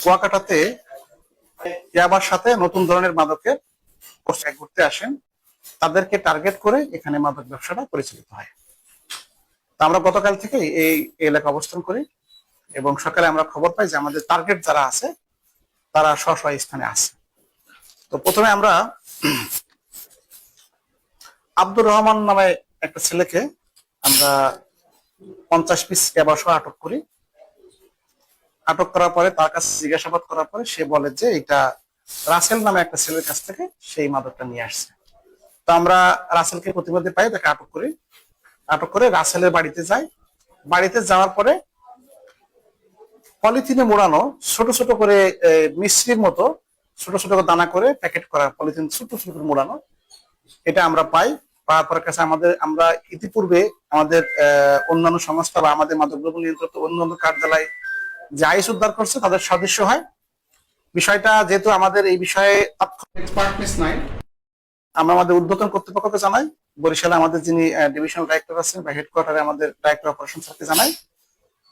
কুয়াকাটাতে ইয়াবার সাথে নতুন ধরনের মাদকের পোস্টায় ঘুরতে আসেন। তাদেরকে টার্গেট করে এখানে মাদক ব্যবসাটা পরিচালিত হয়। তা আমরা গতকাল থেকে এই এলাকা অবস্থান করি এবং সকালে আমরা খবর পাই যে আমাদের টার্গেট যারা আছে, তারা স্ব স্থানে আছে। তো প্রথমে আমরা আব্দুর রহমান নামে একটা ছেলেকে আমরা পঞ্চাশ পিস এবারশো আটক করি। আটক করার পরে, তার কাছে জিজ্ঞাসাবাদ করার পরে সে বলে যে, এটা রাসেল নামে একটা ছেলের কাছ থেকে সেই মাদকটা নিয়ে আসছে। তো আমরা রাসেলকে প্রতিবাদে পাই, তাকে আটক করি। আটক করে রাসেলের বাড়িতে যাই। বাড়িতে যাওয়ার পরে পলিথিনে মোড়ানো ছোট ছোট করে মিশ্রির মতো ছোট ছোট দানা করে প্যাকেট করা পলিথিন ছোট ছোট করে মোড়ানো। এটা আমরা পাই। পাওয়ার পর কাছে আমাদের, আমরা ইতিপূর্বে আমাদের অন্যান্য সংস্থা বা আমাদের মাদকদ্রব্য নিয়ন্ত্রণ অন্যান্য কার্যালয় যে আইস উদ্ধার করছে, তাদের সদস্য হয়। বিষয়টা যেহেতু আমাদের এই বিষয়ে নাই, আমরা আমাদের উদ্বোধন কর্তৃপক্ষকে জানাই। বরিশালে আমাদের যিনি ডিভিশনাল ডাইরেক্টর আছেন বা হেডকোয়ার্টারে আমাদের ডাইরেক্টর অপারেশন স্যারকে জানাই।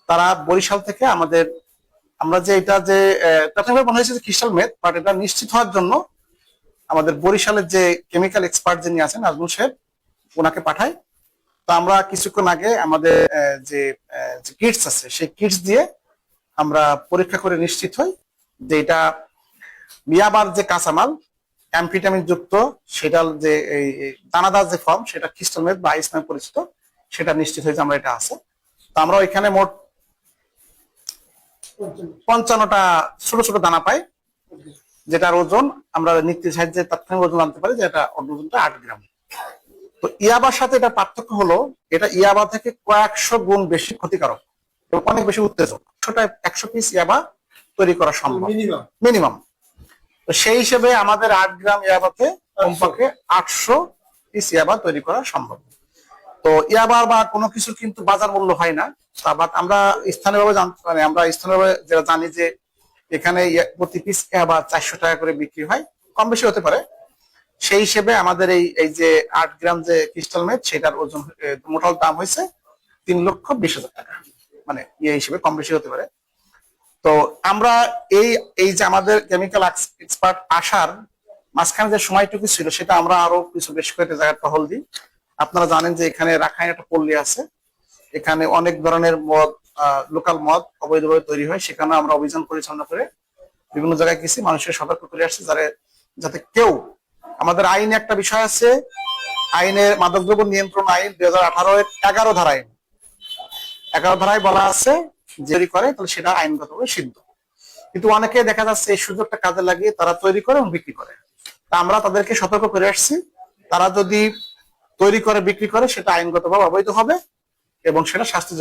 তারা বরিশাল থেকে আমাদের, আমরা যে এটা যে প্রাথমিকভাবে মনে হয়েছে যে ক্রিস্টাল মেথ বাট এটা নিশ্চিত হওয়ার জন্য আমাদের বরিশালের যে কেমিক্যাল এক্সপার্ট যিনি আছেন, আজমুল সাহেব ওনাকে পাঠাই। তো আমরা কিছুক্ষণ আগে আমাদের যে কিটস আছে, সেই কিটস দিয়ে আমরা পরীক্ষা করে নিশ্চিত হই যে এটা মিয়াবার যে কাঁচামাল, অ্যাম্ফিটামিন যুক্ত, সেটার যে এই দানাদার যে ফর্ম, সেটা খ্রিস্টান মেদ বা আইস পরিচিত, সেটা নিশ্চিত হয়েছে আমরা এটা আছে। তো আমরা এখানে মোট পঞ্চান্নটা ছোট ছোট দানা পাই, যেটার ওজন আমরা নিত্যের সাহায্যে তাৎক্ষণিক ওজন আনতে পারি যে এটা ওজনটা আট গ্রাম। তো ইয়াবার সাথে এটা পার্থক্য হলো, এটা ইয়াবা থেকে কয়েকশো গুণ বেশি ক্ষতিকারক। এবং অনেক বেশি উত্তেজক। একশোটা একশো পিস ইয়াবা তৈরি করা সম্ভব। মিনিমাম তো সেই হিসেবে আমাদের আট গ্রাম ইয়াবাতে কমপক্ষে আটশো পিস ইয়াবা তৈরি করা সম্ভব। তো ইয়াবার বা কোনো কিছু কিন্তু বাজার মূল্য হয় না। তা বাট আমরা স্থানীয়ভাবে জান- মানে আমরা স্থানীয়ভাবে যেটা জানি যে এখানে প্রতি পিস ইয়াবা চারশো টাকা করে বিক্রি হয়। কম বেশি হতে পারে। সেই হিসেবে আমাদের এই এই যে আট গ্রাম যে ক্রিস্টাল মেট সেটার ওজন মোটাল দাম হয়েছে তিন লক্ষ বিশ হাজার টাকা। মানে ইয়ে হিসেবে কম বেশি হতে পারে। তো আমরা এই এই যে আমাদের কেমিক্যাল এক্সপার্ট আসার মাঝখানে যে সময়টুকু ছিল, সেটা আমরা আরও কিছু বেশ কয়েকটা জায়গায় টহল দিই। আপনারা জানেন যে এখানে রাখাইন একটা পল্লী আছে। এখানে অনেক ধরনের মদ লোকাল মদ অবৈধভাবে তৈরি হয়। সেখানে আমরা অভিযান পরিচালনা করে বিভিন্ন জায়গায় গেছি, মানুষের সতর্ক করে আসছে, যারা, যাতে কেউ, আমাদের আইনে একটা বিষয় আছে, আইনের মাদকদ্রব্য নিয়ন্ত্রণ আইন দুই হাজার আঠারো এগারো ধারা আইন। এগারো ধারায় বলা আছে যদি করে, তাহলে সেটা আইনগতভাবে সিদ্ধ। কিন্তু অনেকে দেখা যাচ্ছে এই সুযোগটা কাজে লাগিয়ে তারা তৈরি করে এবং বিক্রি করে। তা আমরা তাদেরকে সতর্ক করে আসছি, তারা যদি তৈরি করে, বিক্রি করে, সেটা আইনগতভাবে অবৈধ হবে এবং সেটা শাস্তি